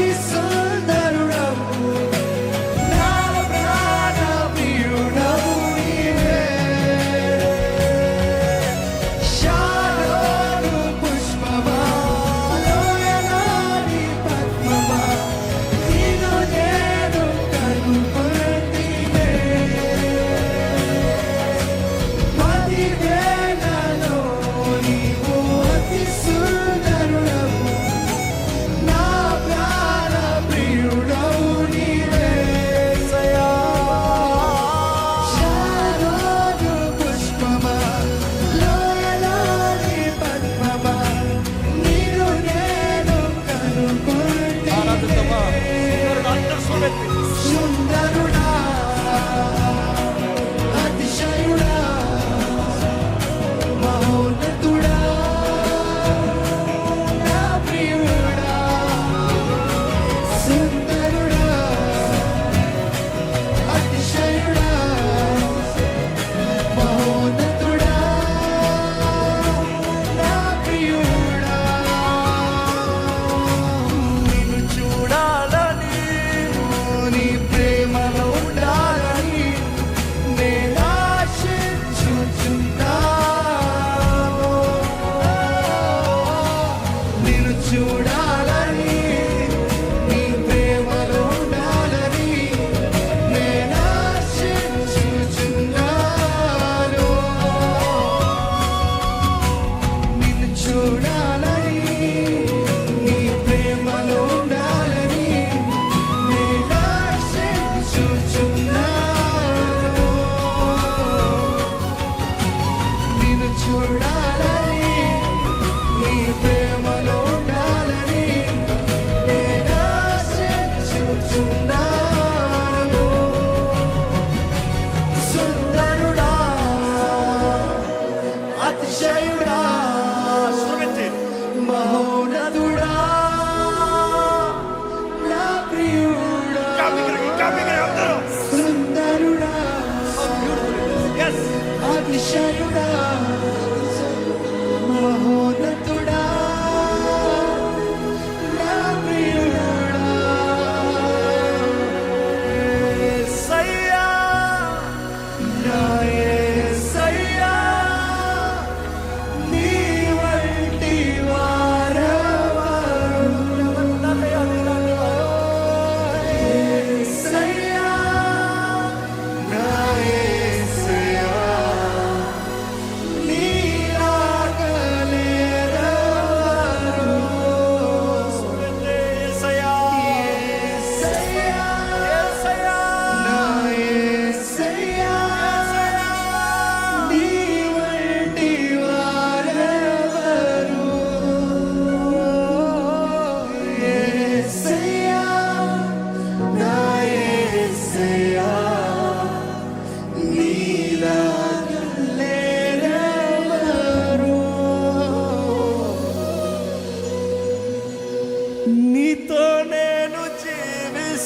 Isso. చూడాలని నీ ప్రేమలో ఉండాలని నేనా చూచున్నాను సుందరుడా అతిశయుడా మహోనదుడా నా ప్రియుడా. సుందరుడా అతిశయుడా.